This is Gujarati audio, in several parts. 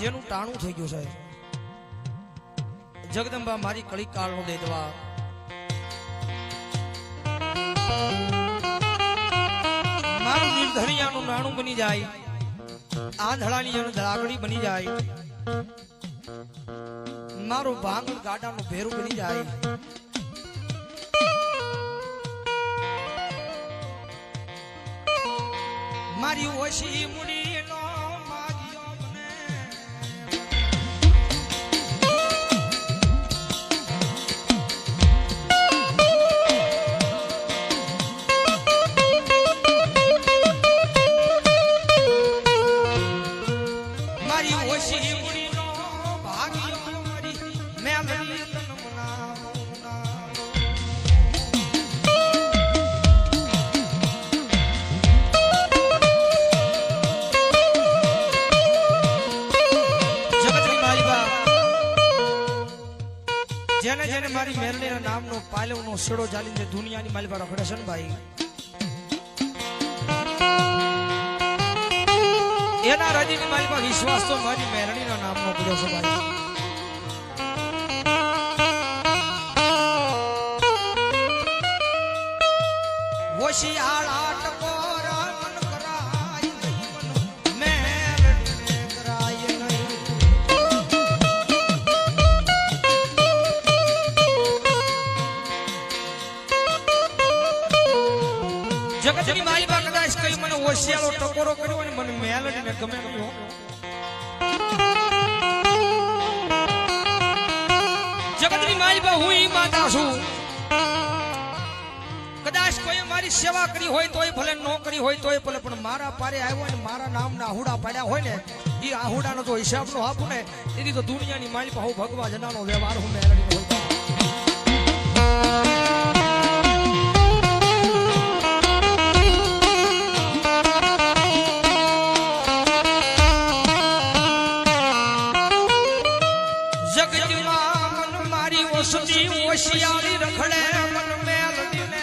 જેનું ટાણું થઈ ગયું છે. જગદંબા, મારી કળી કાળનો દેદવા. મારું નિર્ધરિયાનું નાણું બની જાય. આંધળાની જેનું ધડાગડી બની જાય. મારું ભાંગણ ગાડાનું ભેરું બની જાય. મારી ઓછી મુડીનો જેને જેને મારી મેરણીના નામનો પાલવનો છેડો ચાલીને દુનિયાની માલિકા રખડે છે ને ભાઈ? એના રાજીની માલિકા વિશ્વાસ તો મારી મેરડીના નામનો પૂરો છે ભાઈ. વશિયાળા કદાચ કઈ મને ઓશિયાળો ટકોરો કર્યો અને મને મેલડી ને ગમે નહીં જગતની મારી બા હું ઈ માતા છું. કદાચ કોઈ મારી સેવા કરી હોય તોય ભલે નોકરી કરી હોય તોય ભલે, પણ મારા પારે આવ્યો ને મારા નામના આહુડા પાડ્યા હોય ને એ આહુડાનો જો હિસાબ નો આપું ને, એની તો દુનિયાની મારી પાસે ભગવા જનાનો વ્યવહાર હું મેલડી હોય. જગતમાં મન મારી ઓસતી ઓશિયાળી રખડે મન મેલડી ને.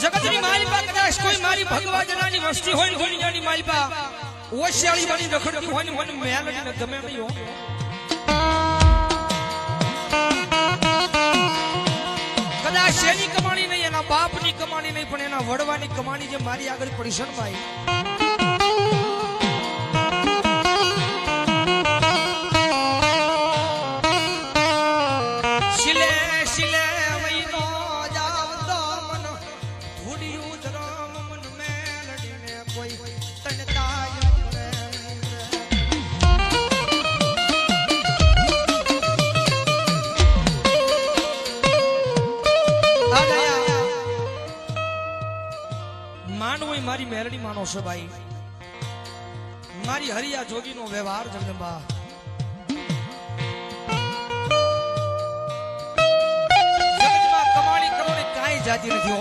જગતની માલિકા કદાચ કોઈ મારી ભગવા જનાની વસ્તી હોય ને દુનિયાની માલિકા, ઓશિયાળી બની રખડતી એના બાપની કમાણી નહીં, પણ એના વડવાની કમાણી જે મારી આગળ પડી છે ને ભાઈ? શિલે શિલે મારી મેલડી માનો છો ભાઈ? મારી હરિયા જોગીનો વ્યવહાર, જગદંબા. કમાણી કરવાની કાંઈ જાતિ નથી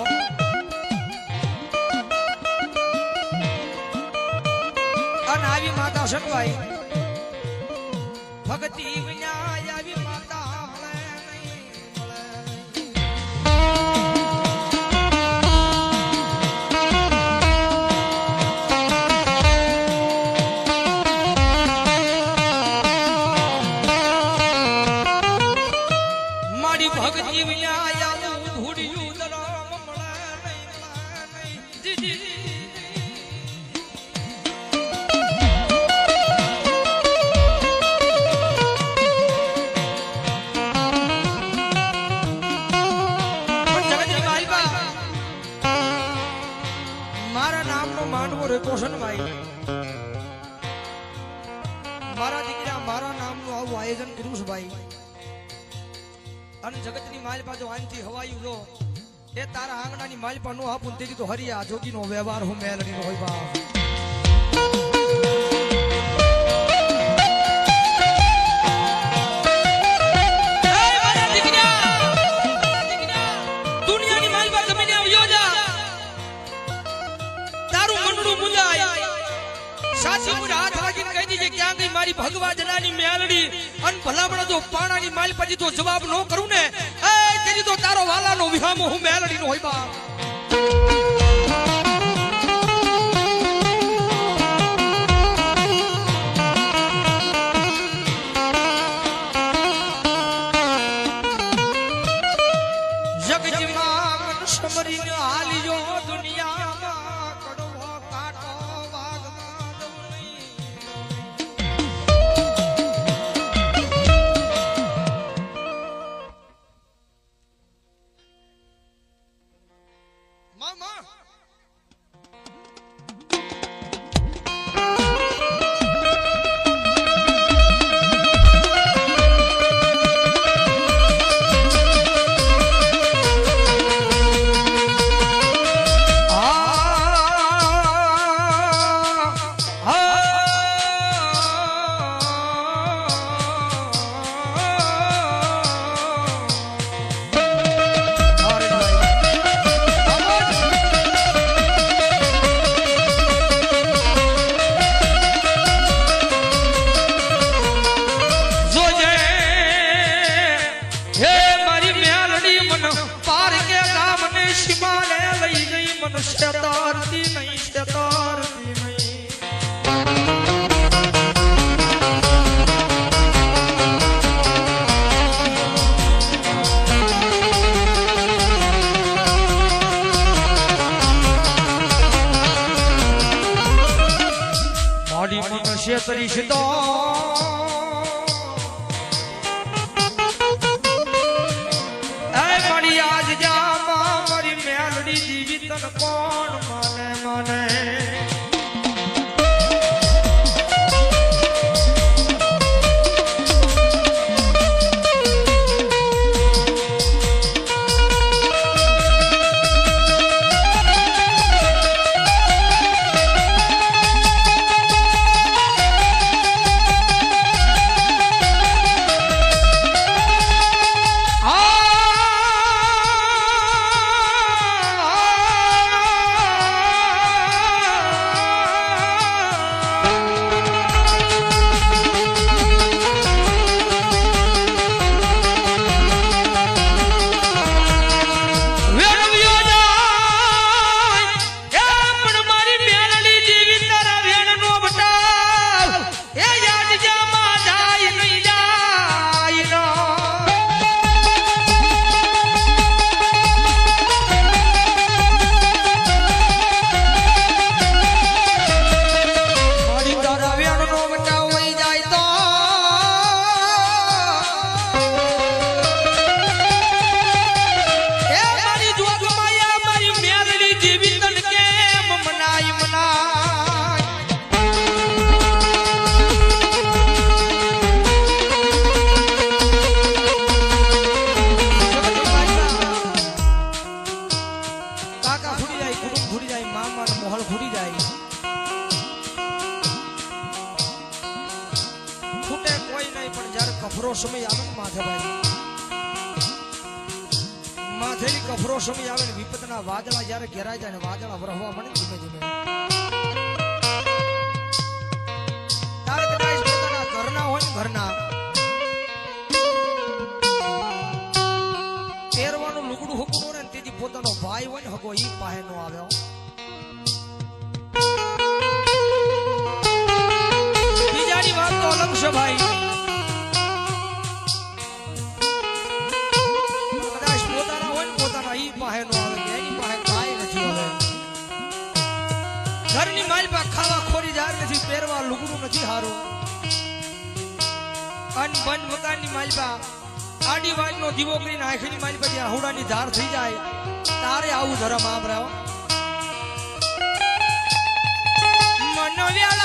અને આવી માતા ને ભાઈ ભક્તિ વિના માલિપા જો આનથી હવાયું જો એ તારા આંગણાની માલપા નો આપું તેથી તો હરિયા જોગીનો વ્યવહાર હું મેલડીનો હોય બા ઉપર હાથ રાખીને કહી દીજે ક્યાં ગઈ મારી ભગવા જનાની મેલડી અન ભલામણ જો પાણાની માલ પછી તો જવાબ ન કરું ને દીધો તારો વાલાનો વિહામો હું મેલડી નો હોય બા નફરો સમય આવે ને વિપતના વાદળા જ્યારે ઘેરાય જાય ને વાદળા વરહવા મળે ધીમે ધીમે. ઘરના હોય ને ઘરના, પહેરવાનું લુગડું હકું ને તેથી પોતાનો ભાઈ હોય ને હકો ઈ પાસે નો આવ્યો બંધ મકાનની માલિકા આડી વાતનો દીવો કરીને આંખની માલિકા જે આહુડાની ધાર થઈ જાય, તારે આવું ધરમ આમ રહ્યો મનવ્યા